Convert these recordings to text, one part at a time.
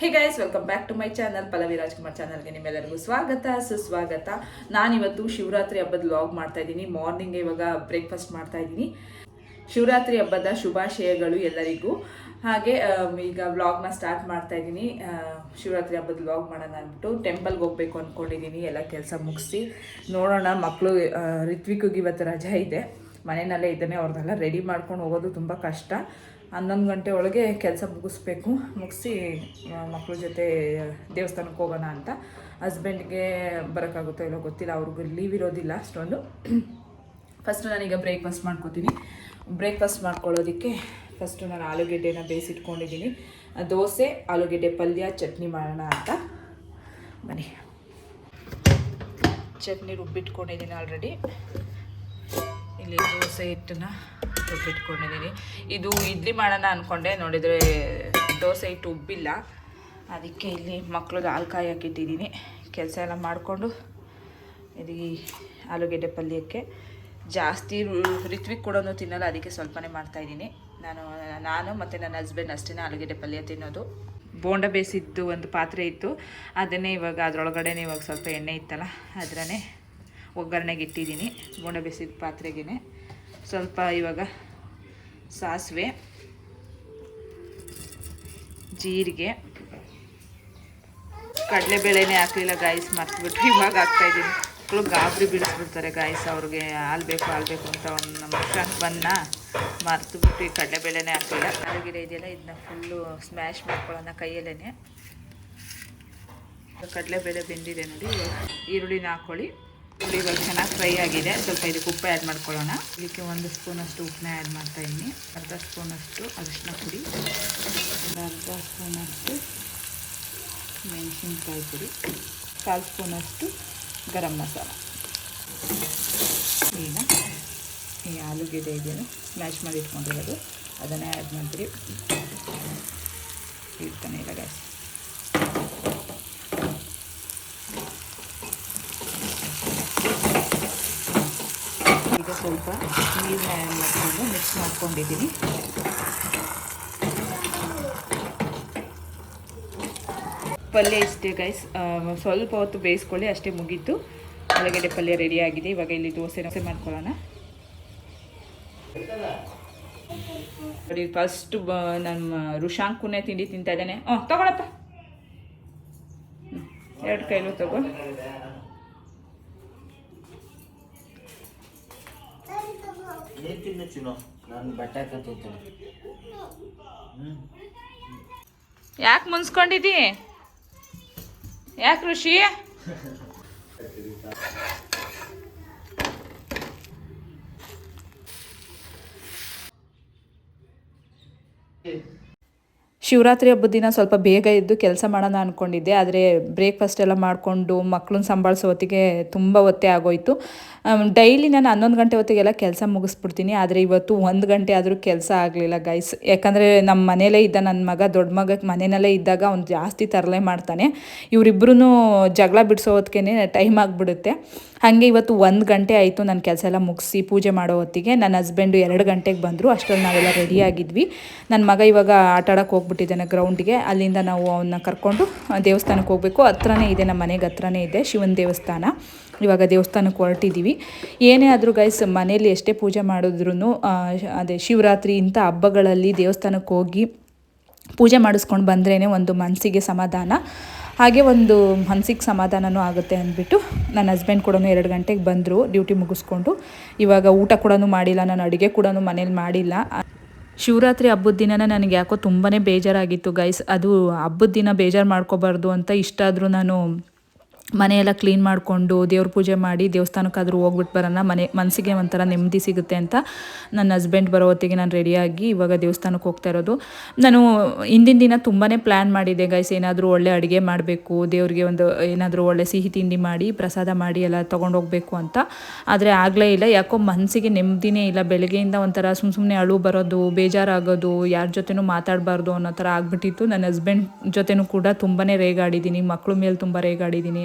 Hey guys welcome back to my channel Pallavi Rajkumar ಚಾನಲ್ಗೆ ನಿಮ್ಮೆಲ್ಲರಿಗೂ ಸ್ವಾಗತ ಸುಸ್ವಾಗತ. ನಾನಿವತ್ತು ಶಿವರಾತ್ರಿ ಹಬ್ಬದ ವ್ಲಾಗ್ ಮಾಡ್ತಾ ಇದ್ದೀನಿ. ಮಾರ್ನಿಂಗ್ ಇವಾಗ ಬ್ರೇಕ್ಫಾಸ್ಟ್ ಮಾಡ್ತಾ ಇದ್ದೀನಿ. ಶಿವರಾತ್ರಿ ಹಬ್ಬದ ಶುಭಾಶಯಗಳು ಎಲ್ಲರಿಗೂ. ಹಾಗೆ ಆಮ್, ಈಗ ವ್ಲಾಗ್ನ ಸ್ಟಾರ್ಟ್ ಮಾಡ್ತಾ ಇದ್ದೀನಿ. ಶಿವರಾತ್ರಿ ಹಬ್ಬದ ವ್ಲಾಗ್ ಮಾಡೋಣ ಅಂದ್ಬಿಟ್ಟು ಟೆಂಪಲ್ಗೆ ಹೋಗ್ಬೇಕು ಅಂದ್ಕೊಂಡಿದ್ದೀನಿ ಎಲ್ಲ ಕೆಲಸ ಮುಗಿಸಿ ನೋಡೋಣ. ಮಕ್ಕಳು ರಿತ್ವಿಕ್ಗೆ ಇವತ್ತು ರಜೆ ಇದೆ. ಮನೆಯಲ್ಲೇ ಇದ್ದಾನೆ. ಅವ್ರನ್ನೆಲ್ಲ ರೆಡಿ ಮಾಡ್ಕೊಂಡು ಹೋಗೋದು ತುಂಬ ಕಷ್ಟ. ಹನ್ನೊಂದು ಗಂಟೆ ಒಳಗೆ ಕೆಲಸ ಮುಗಿಸ್ಬೇಕು. ಮುಗಿಸಿ ಮಕ್ಕಳ ಜೊತೆ ದೇವಸ್ಥಾನಕ್ಕೆ ಹೋಗೋಣ ಅಂತ. ಹಸ್ಬೆಂಡ್ಗೆ ಬರೋಕ್ಕಾಗುತ್ತೋ ಇಲ್ಲೋ ಗೊತ್ತಿಲ್ಲ, ಅವ್ರಿಗೂ ಲೀವ್ ಇರೋದಿಲ್ಲ ಅಷ್ಟೊಂದು. ಫಸ್ಟು ನಾನೀಗ ಬ್ರೇಕ್ಫಾಸ್ಟ್ ಮಾಡ್ಕೋತೀನಿ. ಬ್ರೇಕ್ಫಾಸ್ಟ್ ಮಾಡ್ಕೊಳ್ಳೋದಕ್ಕೆ ಫಸ್ಟು ನಾನು ಆಲೂಗೆಡ್ಡೆನ ಬೇಯಿಸಿಟ್ಕೊಂಡಿದ್ದೀನಿ. ದೋಸೆ, ಆಲೂಗೆಡ್ಡೆ ಪಲ್ಯ, ಚಟ್ನಿ ಮಾಡೋಣ ಅಂತ. ಬನ್ನಿ. ಚಟ್ನಿ ರುಬ್ಬಿಟ್ಕೊಂಡಿದ್ದೀನಿ ಆಲ್ರೆಡಿ ಇಲ್ಲಿ ದೋಸೆ ಹಿಟ್ಟನ್ನ ರುಬ್ಬಿಟ್ಕೊಂಡಿದ್ದೀನಿ ಇದು ಇಡ್ಲಿ ಮಾಡೋಣ ಅಂದ್ಕೊಂಡೆ ನೋಡಿದರೆ ದೋಸೆ ಇಟ್ಟು ಉಬ್ಬಿಲ್ಲ. ಅದಕ್ಕೆ ಇಲ್ಲಿ ಮಕ್ಳಿಗೆ ಹಾಲು ಕಾಯಿ ಇಟ್ಟಿದ್ದೀನಿ ಕೆಲಸ ಎಲ್ಲ ಮಾಡಿಕೊಂಡು ಇದು ಆಲೂಗೆಡ್ಡೆ ಪಲ್ಯಕ್ಕೆ. ಜಾಸ್ತಿ ಋತ್ವಿಕ್ ಕೂಡ ತಿನ್ನಲ್ಲ, ಅದಕ್ಕೆ ಸ್ವಲ್ಪನೇ ಮಾಡ್ತಾಯಿದ್ದೀನಿ ನಾನು ನಾನು ಮತ್ತು ನನ್ನ ಹಸ್ಬೆಂಡ್ ಅಷ್ಟೇ ಆಲೂಗೆಡ್ಡೆ ಪಲ್ಯ ತಿನ್ನೋದು. ಬೋಂಡ ಬೇಯಿಸಿದ್ದು ಒಂದು ಪಾತ್ರೆ ಇತ್ತು. ಅದನ್ನೇ ಇವಾಗ ಅದರೊಳಗಡೆನೇ ಇವಾಗ ಸ್ವಲ್ಪ ಎಣ್ಣೆ ಇತ್ತಲ್ಲ, ಅದರನ್ನೇ ಒಗ್ಗರಣೆಗೆ ಇಟ್ಟಿದ್ದೀನಿ. ಬೋಂಡ ಬೇಯಿಸಿದ ಪಾತ್ರೆಗೇ ಸ್ವಲ್ಪ ಇವಾಗ ಸಾಸಿವೆ, ಜೀರಿಗೆ, ಕಡಲೆಬೇಳೆನೇ ಹಾಕಲಿಲ್ಲ ಗಾಯಸ್ ಮರ್ತ್ಬಿಟ್ಟು ಇವಾಗ ಹಾಕ್ತಾಯಿದ್ದೀನಿ ಮಕ್ಕಳು ಗಾಬರಿ ಬಿಡಿಸ್ಬಿಡ್ತಾರೆ ಗಾಯಸ್ ಅವ್ರಿಗೆ ಹಾಲು ಬೇಕು ಹಾಲು ಬೇಕು ಅಂತ ಒಂದು ನಮ್ಮ ಅಕ್ಕ ಬನ್ನ ಮರ್ತ್ಬಿಟ್ಟು ಈ ಕಡಲೆಬೇಳೆನೇ ಹಾಕಲಿಲ್ಲ. ಆಲೂಗೆಡ್ಡೆ ಇದೆಯಲ್ಲ, ಇದನ್ನ ಫುಲ್ಲು ಸ್ಮ್ಯಾಶ್ ಮಾಡ್ಕೊಳ್ಳೋಣ ಕೈಯಲ್ಲೇ ಕಡಲೆಬೇಳೆ ಬೆಂದಿದೆ ನೋಡಿ, ಈರುಳ್ಳಿನ ಹಾಕ್ಕೊಳ್ಳಿ ಈರುಳ್ಳಿ ಇವಾಗ ಚೆನ್ನಾಗಿ ಫ್ರೈ ಆಗಿದೆ. ಸ್ವಲ್ಪ ಇದಕ್ಕೆ ಉಪ್ಪು ಆ್ಯಡ್ ಮಾಡ್ಕೊಳ್ಳೋಣ. ಇದಕ್ಕೆ ಒಂದು ಸ್ಪೂನಷ್ಟು ಉಪ್ಪನ್ನ ಆ್ಯಡ್ ಮಾಡ್ತಾ ಇದ್ದೀನಿ. ಅರ್ಧ ಸ್ಪೂನಷ್ಟು ಅರಿಶಿನ ಪುಡಿ ಅರ್ಧ ಸ್ಪೂನಷ್ಟು ಮೆಣಸಿನ್ಕಾಯಿ ಪುಡಿ, ಕಾಲು ಸ್ಪೂನಷ್ಟು ಗರಂ ಮಸಾಲ. ಈಗ ಈ ಆಲೂಗೆಡ್ಡೆ ಇದೆಯಲ್ಲ ಸ್ಮ್ಯಾಶ್ ಮಾಡಿ ಇಟ್ಕೊಂಡಿರೋದು. ಅದನ್ನೇ ಆ್ಯಡ್ ಮಾಡ್ತೀರಿ ಇರ್ತಾನೆ ಇಲ್ಲ ಗ್ಯಾಸ್ ಈಗ ಸ್ವಲ್ಪ ನೀರನ್ನ ಮಿಕ್ಸ್ ಮಾಡ್ಕೊಂಡಿದ್ದೀನಿ. ಪಲ್ಯ ಇಷ್ಟೇ ಗೈಸ್ ಸ್ವಲ್ಪ ಹೊತ್ತು ಬೇಯಿಸ್ಕೊಳ್ಳಿ, ಅಷ್ಟೇ ಮುಗೀತು. ಆಲೂಗಡ್ಡೆ ಪಲ್ಯ ರೆಡಿ ಆಗಿದೆ. ಇವಾಗ ಇಲ್ಲಿ ದೋಸೆ ದೋಸೆ ಮಾಡ್ಕೊಳ್ಳೋಣ. ಫಸ್ಟ್ ನಮ್ಮ ಋಷಾಂಕುನೇ ತಿಂಡಿ ತಿಂತಾ ಇದ್ದಾನೆ. ಹ್ಞೂ ತಗೊಳಪ್ಪ. ಎರಡು ಕೈಲೂ ತಗೋ. ನೀನ್ ಚಿನ್ನೋ. ನಾನು ಬಟ್ಟೆ ಹಾಕಂತೀನಿ ಹ್ಮ್ ಯಾಕೆ ಮುನ್ಸ್ಕೊಂಡಿದ್ದಿ ಯಾಕೆ ಋಷಿ? ಶಿವರಾತ್ರಿ ಹಬ್ಬದ ದಿನ ಸ್ವಲ್ಪ ಬೇಗ ಎದ್ದು ಕೆಲಸ ಮಾಡೋಣ ಅಂದ್ಕೊಂಡಿದ್ದೆ ಆದರೆ ಬ್ರೇಕ್ಫಾಸ್ಟ್ ಎಲ್ಲ ಮಾಡಿಕೊಂಡು ಮಕ್ಕಳನ್ನ ಸಂಭಾಳಿಸೋ ಹೊತ್ತಿಗೆ ತುಂಬ ಒತ್ತೆ ಆಗೋಯ್ತು. ಡೈಲಿ ನಾನು ಹನ್ನೊಂದು ಗಂಟೆ ಹೊತ್ತಿಗೆಲ್ಲ ಕೆಲಸ ಮುಗಿಸ್ಬಿಡ್ತೀನಿ, ಆದರೆ ಇವತ್ತು ಒಂದು ಗಂಟೆ ಆದರೂ ಕೆಲಸ ಆಗಲಿಲ್ಲ ಗೈಸ್ ಯಾಕಂದರೆ ನಮ್ಮ ಮನೇಲೇ ಇದ್ದ ನನ್ನ ಮಗ, ದೊಡ್ಡ ಮಗ ಮನೆಯಲ್ಲೇ ಇದ್ದಾಗ ಅವ್ನು ಜಾಸ್ತಿ ತರಲೆ ಮಾಡ್ತಾನೆ. ಇವರಿಬ್ಬರೂ ಜಗಳ ಬಿಡಿಸೋ ಹೊತ್ತಿಗೆ ಟೈಮ್ ಆಗಿಬಿಡುತ್ತೆ. ಹಾಗೆ ಇವತ್ತು ಒಂದು ಗಂಟೆ ಆಯಿತು ನನ್ನ ಕೆಲಸ ಎಲ್ಲ ಮುಗಿಸಿ ಪೂಜೆ ಮಾಡೋ ಹೊತ್ತಿಗೆ. ನನ್ನ ಹಸ್ಬೆಂಡು ಎರಡು ಗಂಟೆಗೆ ಬಂದರು. ಅಷ್ಟರಲ್ಲಿ ನಾವೆಲ್ಲ ರೆಡಿ ಆಗಿದ್ವಿ. ನನ್ನ ಮಗ ಇವಾಗ ಆಟ ಆಡೋಕೆ ಹೋಗ್ಬಿಟ್ಟಿದ್ದಾನೆ ಗ್ರೌಂಡಿಗೆ ಅಲ್ಲಿಂದ ನಾವು ಅವನ್ನ ಕರ್ಕೊಂಡು ದೇವಸ್ಥಾನಕ್ಕೆ ಹೋಗಬೇಕು. ಹತ್ರನೇ ಇದೆ, ನಮ್ಮ ಮನೆಗೆ ಹತ್ರನೇ ಇದೆ ಶಿವನ ದೇವಸ್ಥಾನ. ಇವಾಗ ದೇವಸ್ಥಾನಕ್ಕೆ ಹೊರಟಿದ್ದೀವಿ ಏನೇ ಆದರೂ ಗೈಸ್ ಮನೆಯಲ್ಲಿ ಎಷ್ಟೇ ಪೂಜೆ ಮಾಡಿದ್ರು ಅದೇ ಶಿವರಾತ್ರಿ ಇಂಥ ಹಬ್ಬಗಳಲ್ಲಿ ದೇವಸ್ಥಾನಕ್ಕೆ ಹೋಗಿ ಪೂಜೆ ಮಾಡಿಸ್ಕೊಂಡು ಬಂದ್ರೇ ಒಂದು ಮನಸ್ಸಿಗೆ ಸಮಾಧಾನ. ಹಾಗೆ ಒಂದು ಮನ್ಸಿಗೆ ಸಮಾಧಾನವೂ ಆಗುತ್ತೆ ಅಂದ್ಬಿಟ್ಟು ನನ್ನ ಹಸ್ಬೆಂಡ್ ಕೂಡ ಎರಡು ಗಂಟೆಗೆ ಬಂದರು ಡ್ಯೂಟಿ ಮುಗಿಸ್ಕೊಂಡು. ಇವಾಗ ಊಟ ಕೂಡ ಮಾಡಿಲ್ಲ, ನಾನು ಅಡುಗೆ ಕೂಡ ಮನೇಲಿ ಮಾಡಿಲ್ಲ. ಶಿವರಾತ್ರಿ ಹಬ್ಬದ ದಿನನ ನನಗೆ ಯಾಕೋ ತುಂಬಾ ಬೇಜಾರಾಗಿತ್ತು ಗೈಸ್ ಅದು ಹಬ್ಬದ ದಿನ ಬೇಜಾರು ಮಾಡ್ಕೋಬಾರ್ದು ಅಂತ ಇಷ್ಟಾದರೂ ನಾನು ಮನೆಯೆಲ್ಲ ಕ್ಲೀನ್ ಮಾಡಿಕೊಂಡು ದೇವ್ರ ಪೂಜೆ ಮಾಡಿ ದೇವಸ್ಥಾನಕ್ಕಾದರೂ ಹೋಗ್ಬಿಟ್ಟು ಬರೋಣ, ಮನೆ ಮನಸ್ಸಿಗೆ ಒಂಥರ ನೆಮ್ಮದಿ ಸಿಗುತ್ತೆ ಅಂತ ನನ್ನ ಹಸ್ಬೆಂಡ್ ಬರೋ ಹೊತ್ತಿಗೆ ನಾನು ರೆಡಿಯಾಗಿ ಇವಾಗ ದೇವಸ್ಥಾನಕ್ಕೆ ಹೋಗ್ತಾ ಇರೋದು. ನಾನು ಹಿಂದಿನ ದಿನ ತುಂಬಾ ಪ್ಲ್ಯಾನ್ ಮಾಡಿದೆ ಗೈಸ್ ಏನಾದರೂ ಒಳ್ಳೆ ಅಡುಗೆ ಮಾಡಬೇಕು, ದೇವ್ರಿಗೆ ಒಂದು ಏನಾದರೂ ಒಳ್ಳೆ ಸಿಹಿ ತಿಂಡಿ ಮಾಡಿ, ಪ್ರಸಾದ ಮಾಡಿ ಎಲ್ಲ ತೊಗೊಂಡೋಗ್ಬೇಕು ಅಂತ. ಆದರೆ ಆಗಲೇ ಇಲ್ಲ, ಯಾಕೋ ಮನಸ್ಸಿಗೆ ನೆಮ್ಮದಿನೇ ಇಲ್ಲ, ಬೆಳಗ್ಗೆಯಿಂದ ಒಂಥರ ಸುಮ್ಮ ಸುಮ್ಮನೆ ಅಳು ಬರೋದು, ಬೇಜಾರಾಗೋದು, ಯಾರ ಜೊತೆನೂ ಮಾತಾಡಬಾರ್ದು ಅನ್ನೋ ಥರ ಆಗ್ಬಿಟ್ಟಿತ್ತು. ನನ್ನ ಹಸ್ಬೆಂಡ್ ಜೊತೆನೂ ಕೂಡ ತುಂಬಾ ರೇಗಾಡಿದ್ದೀನಿ ಮಕ್ಕಳು ಮೇಲೆ ತುಂಬ ರೇಗಾಡಿದ್ದೀನಿ.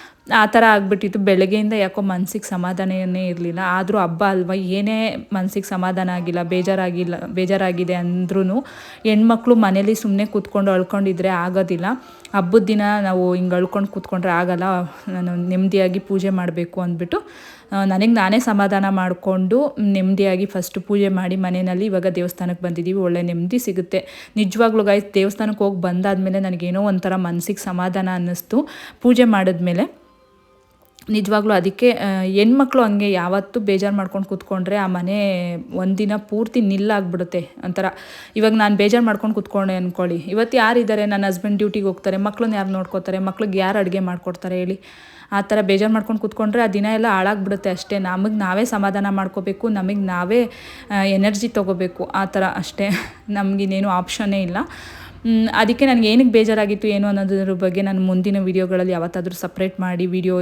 ಆ ಥರ ಆಗ್ಬಿಟ್ಟಿತ್ತು. ಬೆಳಗ್ಗೆಯಿಂದ ಯಾಕೋ ಮನ್ಸಿಗೆ ಸಮಾಧಾನವೇ ಇರಲಿಲ್ಲ. ಆದರೂ ಹಬ್ಬ ಅಲ್ವಾ? ಏನೇ ಮನ್ಸಿಗೆ ಸಮಾಧಾನ ಆಗಿಲ್ಲ, ಬೇಜಾರಾಗಿಲ್ಲ, ಬೇಜಾರಾಗಿದೆ ಅಂದ್ರೂ ಹೆಣ್ಮಕ್ಳು ಮನೇಲಿ ಸುಮ್ಮನೆ ಕೂತ್ಕೊಂಡು ಅಳ್ಕೊಂಡಿದ್ರೆ ಆಗೋದಿಲ್ಲ. ಹಬ್ಬದ ದಿನ ನಾವು ಹಿಂಗೆ ಅಳ್ಕೊಂಡು ಕೂತ್ಕೊಂಡ್ರೆ ಆಗಲ್ಲ. ನಾನು ನೆಮ್ಮದಿಯಾಗಿ ಪೂಜೆ ಮಾಡಬೇಕು ಅಂದ್ಬಿಟ್ಟು ನನಗೆ ನಾನೇ ಸಮಾಧಾನ ಮಾಡಿಕೊಂಡು ನೆಮ್ಮದಿಯಾಗಿ ಫಸ್ಟ್ ಪೂಜೆ ಮಾಡಿ ಮನೆಯಲ್ಲಿ ಇವಾಗ ದೇವಸ್ಥಾನಕ್ಕೆ ಬಂದಿದ್ದೀವಿ ಒಳ್ಳೆ ನೆಮ್ಮದಿ ಸಿಗುತ್ತೆ. ನಿಜವಾಗ್ಲೂ ಗಾಯ್ಸ್ ದೇವಸ್ಥಾನಕ್ಕೆ ಹೋಗಿ ಬಂದಾದಮೇಲೆ ನನಗೇನೋ ಒಂಥರ ಮನಸ್ಸಿಗೆ ಸಮಾಧಾನ ಅನ್ನಿಸ್ತು. ಪೂಜೆ ಮಾಡಿದ್ಮೇಲೆ ನಿಜವಾಗ್ಲೂ ಅದಕ್ಕೆ ಹೆಣ್ಮಕ್ಳು ಹಂಗೆ ಯಾವತ್ತೂ ಬೇಜಾರು ಮಾಡ್ಕೊಂಡು ಕೂತ್ಕೊಂಡ್ರೆ ಆ ಮನೆ ಒಂದಿನ ಪೂರ್ತಿ ನಿಲ್ಲಾಗ್ಬಿಡುತ್ತೆ ಒಂಥರ. ಇವಾಗ ನಾನು ಬೇಜಾರು ಮಾಡ್ಕೊಂಡು ಕೂತ್ಕೊಂಡೆ ಅಂದ್ಕೊಳ್ಳಿ ಇವತ್ತು ಯಾರಿದ್ದಾರೆ? ನನ್ನ ಹಸ್ಬೆಂಡ್ ಡ್ಯೂಟಿಗೆ ಹೋಗ್ತಾರೆ. ಮಕ್ಳನ್ನ ಯಾರು ನೋಡ್ಕೋತಾರೆ? ಮಕ್ಳಿಗೆ ಯಾರು ಅಡುಗೆ ಮಾಡ್ಕೊಡ್ತಾರೆ ಹೇಳಿ. ಆ ಥರ ಬೇಜಾರು ಮಾಡ್ಕೊಂಡು ಕೂತ್ಕೊಂಡ್ರೆ ಆ ದಿನ ಎಲ್ಲ ಹಾಳಾಗ್ಬಿಡುತ್ತೆ ಅಷ್ಟೇ. ನಮಗೆ ನಾವೇ ಸಮಾಧಾನ ಮಾಡ್ಕೋಬೇಕು. ನಮಗೆ ನಾವೇ ಎನರ್ಜಿ ತೊಗೋಬೇಕು. ಆ ಥರ ಅಷ್ಟೇ. ನಮಗಿನ್ನೇನು ಆಪ್ಷನ್ನೇ ಇಲ್ಲ. ಅದಕ್ಕೆ ನನಗೆ ಏನಕ್ಕೆ ಬೇಜಾರಾಗಿತ್ತು ಏನು ಅನ್ನೋದ್ರ ಬಗ್ಗೆ ನಾನು ಮುಂದಿನ ವೀಡಿಯೋಗಳಲ್ಲಿ ಯಾವತ್ತಾದರೂ ಸಪ್ರೇಟ್ ಮಾಡಿ ವಿಡಿಯೋ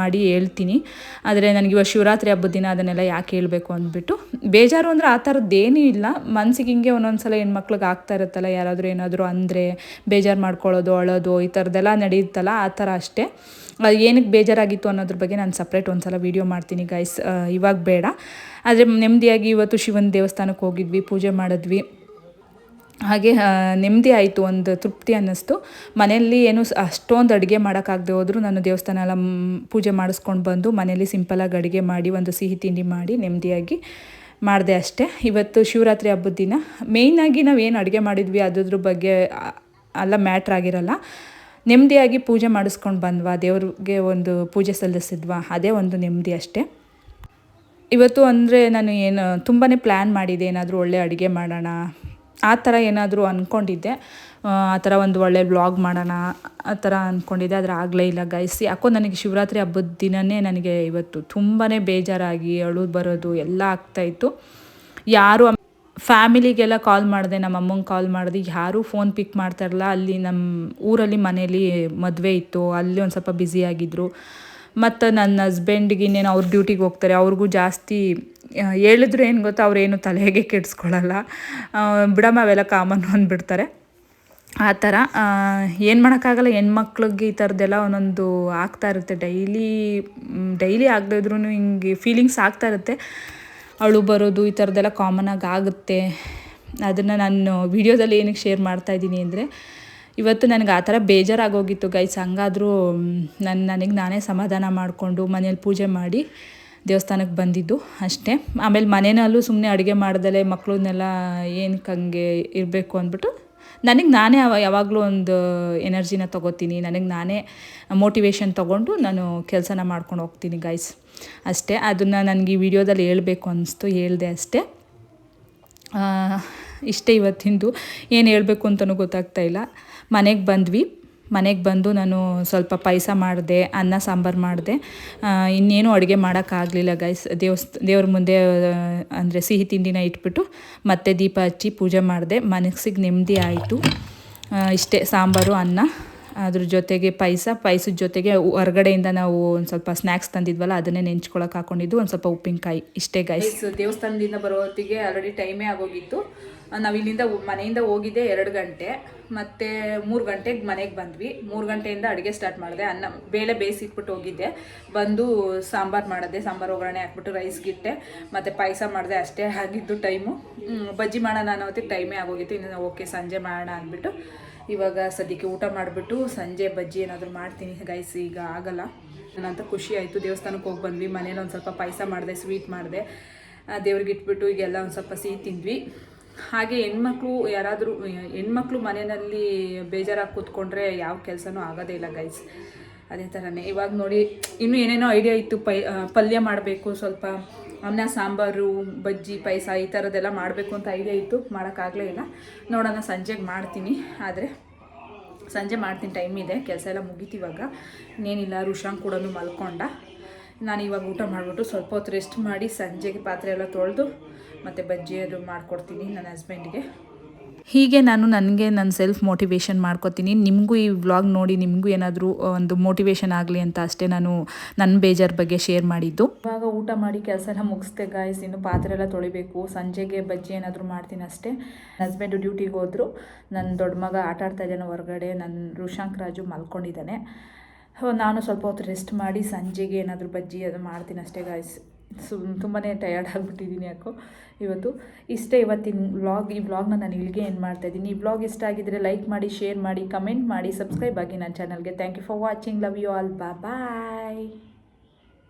ಮಾಡಿ ಹೇಳ್ತೀನಿ. ಆದರೆ ನನಗೆ ಇವಾಗ ಶಿವರಾತ್ರಿ ಹಬ್ಬದ ದಿನ ಅದನ್ನೆಲ್ಲ ಯಾಕೆ ಹೇಳಬೇಕು ಅಂದ್ಬಿಟ್ಟು, ಬೇಜಾರು ಅಂದರೆ ಆ ಥರದ್ದೇನೂ ಇಲ್ಲ. ಮನಸ್ಸಿಗೆ ಹಿಂಗೆ ಒಂದೊಂದು ಸಲ ಹೆಣ್ಮಕ್ಳಿಗೆ ಆಗ್ತಾ ಇರುತ್ತಲ್ಲ, ಯಾರಾದರೂ ಏನಾದರೂ ಅಂದರೆ ಬೇಜಾರು ಮಾಡ್ಕೊಳ್ಳೋದು, ಅಳೋದು, ಈ ಥರದ್ದೆಲ್ಲ ನಡೆಯುತ್ತಲ್ಲ ಆ ಥರ ಅಷ್ಟೇ. ಅದು ಏನಕ್ಕೆ ಬೇಜಾರಾಗಿತ್ತು ಅನ್ನೋದ್ರ ಬಗ್ಗೆ ನಾನು ಸಪ್ರೇಟ್ ಒಂದು ಸಲ ವೀಡಿಯೋ ಮಾಡ್ತೀನಿ ಗೈಸ್ ಇವಾಗ ಬೇಡ. ಆದರೆ ನೆಮ್ಮದಿಯಾಗಿ ಇವತ್ತು ಶಿವನ ದೇವಸ್ಥಾನಕ್ಕೆ ಹೋಗಿದ್ವಿ, ಪೂಜೆ ಮಾಡಿದ್ವಿ. ಹಾಗೆ ನೆಮ್ಮದಿ ಆಯಿತು, ಒಂದು ತೃಪ್ತಿ ಅನ್ನಿಸ್ತು. ಮನೆಯಲ್ಲಿ ಏನು ಅಷ್ಟೊಂದು ಅಡುಗೆ ಮಾಡೋಕ್ಕಾಗದೆ ಹೋದರೂ ನಾನು ದೇವಸ್ಥಾನ ಎಲ್ಲ ಪೂಜೆ ಮಾಡಿಸ್ಕೊಂಡು ಬಂದು ಮನೆಯಲ್ಲಿ ಸಿಂಪಲಾಗಿ ಅಡುಗೆ ಮಾಡಿ, ಒಂದು ಸಿಹಿ ತಿಂಡಿ ಮಾಡಿ, ನೆಮ್ಮದಿಯಾಗಿ ಮಾಡಿದೆ ಅಷ್ಟೇ. ಇವತ್ತು ಶಿವರಾತ್ರಿ ಹಬ್ಬದ ದಿನ. ಮೇಯ್ನಾಗಿ ನಾವು ಏನು ಅಡುಗೆ ಮಾಡಿದ್ವಿ ಅದ್ರ ಬಗ್ಗೆ ಎಲ್ಲ ಮ್ಯಾಟ್ರ್ ಆಗಿರಲ್ಲ. ನೆಮ್ಮದಿಯಾಗಿ ಪೂಜೆ ಮಾಡಿಸ್ಕೊಂಡು ಬಂದ್ವಾ, ದೇವ್ರಿಗೆ ಒಂದು ಪೂಜೆ ಸಲ್ಲಿಸಿದ್ವಾ, ಅದೇ ಒಂದು ನೆಮ್ಮದಿ ಅಷ್ಟೇ. ಇವತ್ತು ಅಂದರೆ ನಾನು ಏನು ತುಂಬಾ ಪ್ಲ್ಯಾನ್ ಮಾಡಿದೆ, ಏನಾದರೂ ಒಳ್ಳೆ ಅಡುಗೆ ಮಾಡೋಣ ಆ ಥರ ಏನಾದರೂ ಅಂದ್ಕೊಂಡಿದ್ದೆ ಆ ಥರ ಒಂದು ಒಳ್ಳೆ ಬ್ಲಾಗ್ ಮಾಡೋಣ, ಆ ಥರ ಅಂದ್ಕೊಂಡಿದ್ದೆ ಆದರೆ ಆಗಲೇ ಇಲ್ಲ ಗಾಯಿಸಿ ಯಾಕೋ ನನಗೆ ಶಿವರಾತ್ರಿ ಹಬ್ಬದ ದಿನವೇ ನನಗೆ ಇವತ್ತು ತುಂಬಾ ಬೇಜಾರಾಗಿ ಅಳು ಬರೋದು ಎಲ್ಲ ಆಗ್ತಾಯಿತ್ತು ಯಾರು ಫ್ಯಾಮಿಲಿಗೆಲ್ಲ ಕಾಲ್ ಮಾಡಿದೆ, ನಮ್ಮ ಅಮ್ಮಂಗೆ ಕಾಲ್ ಮಾಡಿದೆ. ಯಾರೂ ಫೋನ್ ಪಿಕ್ ಮಾಡ್ತಾ ಇರಲ್ಲ ಅಲ್ಲಿ ನಮ್ಮ ಊರಲ್ಲಿ ಮನೇಲಿ ಮದುವೆ ಇತ್ತು. ಅಲ್ಲಿ ಒಂದು ಸ್ವಲ್ಪ ಬ್ಯುಸಿಯಾಗಿದ್ದರು ಮತ್ತು ನನ್ನ ಹಸ್ಬೆಂಡ್ಗೆ ಇನ್ನೇನು ಅವ್ರ ಡ್ಯೂಟಿಗೆ ಹೋಗ್ತಾರೆ, ಅವ್ರಿಗೂ ಜಾಸ್ತಿ ಹೇಳಿದ್ರು ಏನು ಗೊತ್ತಾ ಅವ್ರೇನು ತಲೆಗೆ ಕೆಡಿಸ್ಕೊಳ್ಳಲ್ಲ ಬಿಡಮ್ಮ, ಅವೆಲ್ಲ ಕಾಮನ್ ಅಂದ್ಬಿಡ್ತಾರೆ ಆ ಥರ ಏನು ಮಾಡೋಕ್ಕಾಗಲ್ಲ, ಹೆಣ್ಮಕ್ಳಿಗೆ ಈ ಥರದ್ದೆಲ್ಲ ಒಂದೊಂದು ಆಗ್ತಾ ಇರುತ್ತೆ. ಡೈಲಿ ಡೈಲಿ ಆಗದೇ ಇದ್ರೂ ಹಿಂಗೆ ಫೀಲಿಂಗ್ಸ್ ಆಗ್ತಾ ಇರುತ್ತೆ. ಅಳು ಬರೋದು ಈ ಥರದ್ದೆಲ್ಲ ಕಾಮನ್ ಆಗಿ ಆಗುತ್ತೆ. ಅದನ್ನು ನಾನು ವಿಡಿಯೋದಲ್ಲಿ ಏನಕ್ಕೆ ಶೇರ್ ಮಾಡ್ತಾ ಇದ್ದೀನಿ ಅಂದರೆ ಇವತ್ತು ನನಗೆ ಆ ಥರ ಬೇಜಾರಾಗೋಗಿತ್ತು ಗೈಸ್ ಹಂಗಾದರೂ ನನ್ನ ನನಗೆ ನಾನೇ ಸಮಾಧಾನ ಮಾಡಿಕೊಂಡು ಮನೇಲಿ ಪೂಜೆ ಮಾಡಿ ದೇವಸ್ಥಾನಕ್ಕೆ ಬಂದಿದ್ದು ಅಷ್ಟೇ. ಆಮೇಲೆ ಮನೆಯಲ್ಲೂ ಸುಮ್ಮನೆ ಅಡುಗೆ ಮಾಡ್ದಲೆ ಮಕ್ಕಳನ್ನೆಲ್ಲ ಏನಕ್ಕೆ ಹಂಗೆ ಇರಬೇಕು ಅಂದ್ಬಿಟ್ಟು ನನಗೆ ನಾನೇ ಯಾವಾಗಲೂ ಒಂದು ಎನರ್ಜಿನ ತೊಗೋತೀನಿ, ನನಗೆ ನಾನೇ ಮೋಟಿವೇಶನ್ ತೊಗೊಂಡು ನಾನು ಕೆಲಸನ ಮಾಡ್ಕೊಂಡು ಹೋಗ್ತೀನಿ ಗೈಸ್ ಅಷ್ಟೇ. ಅದನ್ನು ನನಗೆ ಈ ವಿಡಿಯೋದಲ್ಲಿ ಹೇಳಬೇಕು ಅನ್ನಿಸ್ತು ಹೇಳಿದೆ ಅಷ್ಟೇ. ಇಷ್ಟೇ ಇವತ್ತಿಂದು. ಏನು ಹೇಳಬೇಕು ಅಂತಲೂ ಗೊತ್ತಾಗ್ತಾ ಇಲ್ಲ. ಮನೆಗೆ ಬಂದ್ವಿ. ಮನೆಗೆ ಬಂದು ನಾನು ಸ್ವಲ್ಪ ಪಾಯಸ ಮಾಡಿದೆ, ಅನ್ನ, ಸಾಂಬಾರು ಮಾಡಿದೆ. ಇನ್ನೇನು ಅಡುಗೆ ಮಾಡೋಕ್ಕಾಗಲಿಲ್ಲ ಗೈಸ್ ದೇವಸ್ಥ ದೇವ್ರ ಮುಂದೆ ಅಂದರೆ ಸಿಹಿ ತಿಂಡಿನ ಇಟ್ಬಿಟ್ಟು ಮತ್ತೆ ದೀಪ ಹಚ್ಚಿ ಪೂಜೆ ಮಾಡಿದೆ. ಮನಸ್ಸಿಗೆ ನೆಮ್ಮದಿ ಆಯಿತು. ಇಷ್ಟೇ ಸಾಂಬಾರು, ಅನ್ನ. ಅದ್ರ ಜೊತೆಗೆ ಪಾಯಸ, ಪಾಯಸದ ಜೊತೆಗೆ ಹೊರಗಡೆಯಿಂದ ನಾವು ಒಂದು ಸ್ವಲ್ಪ ಸ್ನ್ಯಾಕ್ಸ್ ತಂದಿದ್ವಲ್ಲ, ಅದನ್ನೇ ನೆಂಚ್ಕೊಳಕ್ಕೆ ಹಾಕೊಂಡಿದ್ದು. ಒಂದು ಸ್ವಲ್ಪ ಉಪ್ಪಿನಕಾಯಿ. ಇಷ್ಟೇ ಗೈಸ್ ದೇವಸ್ಥಾನದಿಂದ ಬರೋ ಹೊತ್ತಿಗೆ ಆಲ್ರೆಡಿ ಟೈಮೇ ಆಗೋಗಿತ್ತು. ನಾವು ಇಲ್ಲಿಂದ ಮನೆಯಿಂದ ಹೋಗಿದ್ದೆ ಎರಡು ಗಂಟೆ, ಮತ್ತು ಮೂರು ಗಂಟೆಗೆ ಮನೆಗೆ ಬಂದ್ವಿ. ಮೂರು ಗಂಟೆಯಿಂದ ಅಡುಗೆ ಸ್ಟಾರ್ಟ್ ಮಾಡಿದೆ. ಅನ್ನ ಬೇಳೆ ಬೇಯಿಸಿಟ್ಬಿಟ್ಟು ಹೋಗಿದ್ದೆ. ಬಂದು ಸಾಂಬಾರು ಮಾಡಿದೆ, ಸಾಂಬಾರು ಒಗ್ಗರಣೆ ಹಾಕ್ಬಿಟ್ಟು ರೈಸ್ಗಿಟ್ಟೆ ಮತ್ತು ಪಾಯಸ ಮಾಡಿದೆ ಅಷ್ಟೇ ಆಗಿದ್ದು ಟೈಮು ಬಜ್ಜಿ ಮಾಡೋಣ ಅನ್ನೋತ್ತಿಗೆ ಟೈಮೇ ಆಗೋಗಿತ್ತು. ಇನ್ನು ಓಕೆ, ಸಂಜೆ ಮಾಡೋಣ ಅಂದ್ಬಿಟ್ಟು ಇವಾಗ ಸದ್ಯಕ್ಕೆ ಊಟ ಮಾಡಿಬಿಟ್ಟು ಸಂಜೆ ಬಜ್ಜಿ ಏನಾದರೂ ಮಾಡ್ತೀನಿ ಗೈಸ್ ಈಗ ಆಗಲ್ಲ. ನಾನಂತ ಖುಷಿ ಆಯಿತು. ದೇವಸ್ಥಾನಕ್ಕೆ ಹೋಗಿ ಬಂದ್ವಿ. ಮನೇಲಿ ಒಂದು ಸ್ವಲ್ಪ ಪಾಯಸ ಮಾಡಿದೆ ಸ್ವೀಟ್ ಮಾಡಿದೆ. ದೇವ್ರಿಗೆ ಇಟ್ಬಿಟ್ಟು ಈಗೆಲ್ಲ ಒಂದು ಸ್ವಲ್ಪ ಸಿಹಿ ತಿಂದ್ವಿ. ಹಾಗೆ ಹೆಣ್ಮಕ್ಳು ಯಾರಾದರೂ, ಹೆಣ್ಮಕ್ಳು ಮನೆಯಲ್ಲಿ ಬೇಜಾರಾಗಿ ಕೂತ್ಕೊಂಡ್ರೆ ಯಾವ ಕೆಲಸನೂ ಆಗೋದೇ ಇಲ್ಲ ಗೈಸ್ ಅದೇ ಥರನೇ ಇವಾಗ ನೋಡಿ, ಇನ್ನೂ ಏನೇನೋ ಐಡಿಯಾ ಇತ್ತು, ಪೈ ಪಲ್ಯ ಮಾಡಬೇಕು, ಸ್ವಲ್ಪ ಅನ್ನ, ಸಾಂಬಾರು, ಬಜ್ಜಿ, ಪಾಯಸ ಈ ಥರದ್ದೆಲ್ಲ ಮಾಡಬೇಕು ಅಂತ ಐಡಿಯಾ ಇತ್ತು. ಮಾಡೋಕ್ಕಾಗಲೇ ಇಲ್ಲ. ನೋಡೋಣ, ಸಂಜೆಗೆ ಮಾಡ್ತೀನಿ. ಆದರೆ ಸಂಜೆ ಮಾಡ್ತೀನಿ ಟೈಮ್ ಇದೆ. ಕೆಲಸ ಎಲ್ಲ ಮುಗೀತಿವಾಗ ಇನ್ನೇನಿಲ್ಲ, ರುಷಾಂಗ್ ಕೂಡ ಮಲ್ಕೊಂಡ. ನಾನು ಇವಾಗ ಊಟ ಮಾಡಿಬಿಟ್ಟು ಸ್ವಲ್ಪ ಹೊತ್ತು ರೆಸ್ಟ್ ಮಾಡಿ ಸಂಜೆಗೆ ಪಾತ್ರೆ ಎಲ್ಲ ತೊಳೆದು ಮತ್ತು ಬಜ್ಜಿ ಅದು ಮಾಡಿಕೊಡ್ತೀನಿ ನನ್ನ ಹಸ್ಬೆಂಡ್ಗೆ ಹೀಗೆ ನಾನು ನನಗೆ ನನ್ನ ಸೆಲ್ಫ್ ಮೋಟಿವೇಶನ್ ಮಾಡ್ಕೋತೀನಿ. ನಿಮಗೂ ಈ ವ್ಲಾಗ್ ನೋಡಿ ನಿಮಗೂ ಏನಾದರೂ ಒಂದು ಮೋಟಿವೇಶನ್ ಆಗಲಿ ಅಂತ ಅಷ್ಟೇ ನಾನು ನನ್ನ ಬೇಜಾರ್ ಬಗ್ಗೆ ಶೇರ್ ಮಾಡಿದ್ದು. ಇವಾಗ ಊಟ ಮಾಡಿ ಕೆಲಸ ಎಲ್ಲ ಮುಗಿಸ್ದೆ ಗಾಯ್ಸ್ ಇನ್ನು ಪಾತ್ರೆ ಎಲ್ಲ ತೊಳಿಬೇಕು. ಸಂಜೆಗೆ ಬಜ್ಜಿ ಏನಾದರೂ ಮಾಡ್ತೀನಿ ಅಷ್ಟೇ. ಹಸ್ಬೆಂಡು ಡ್ಯೂಟಿಗೆ ಹೋದರು. ನನ್ನ ದೊಡ್ಡ ಮಗ ಆಟ ಆಡ್ತಾ ಇದ್ದಾನೆ ಹೊರಗಡೆ. ನನ್ನ ರುಷಾಂಕ್ ರಾಜು ಮಲ್ಕೊಂಡಿದ್ದಾನೆ. ನಾನು ಸ್ವಲ್ಪ ಹೊತ್ತು ರೆಸ್ಟ್ ಮಾಡಿ ಸಂಜೆಗೆ ಏನಾದರೂ ಬಜ್ಜಿ ಅದು ಮಾಡ್ತೀನಿ ಅಷ್ಟೇ ಗಾಯ್ಸ್ ಸು ತುಂಬಾ ಟಯರ್ಡ್ ಆಗಿಬಿಟ್ಟಿದ್ದೀನಿ ಯಾಕೋ. ಇವತ್ತು ಇಷ್ಟೇ ಇವತ್ತಿನ ವ್ಲಾಗ್ ಈ ವ್ಲಾಗ್ನ ನಾನು ಇಲ್ಲಿಗೆ ಏನು ಮಾಡ್ತಾ ಇದ್ದೀನಿ. ಈ ವ್ಲಾಗ್ ಇಷ್ಟ ಆಗಿದ್ದರೆ ಲೈಕ್ ಮಾಡಿ ಶೇರ್ ಮಾಡಿ ಕಮೆಂಟ್ ಮಾಡಿ ಸಬ್ಸ್ಕ್ರೈಬ್ ಆಗಿ ನನ್ನ ಚಾನಲ್ಗೆ thank you for watching love you all bye bye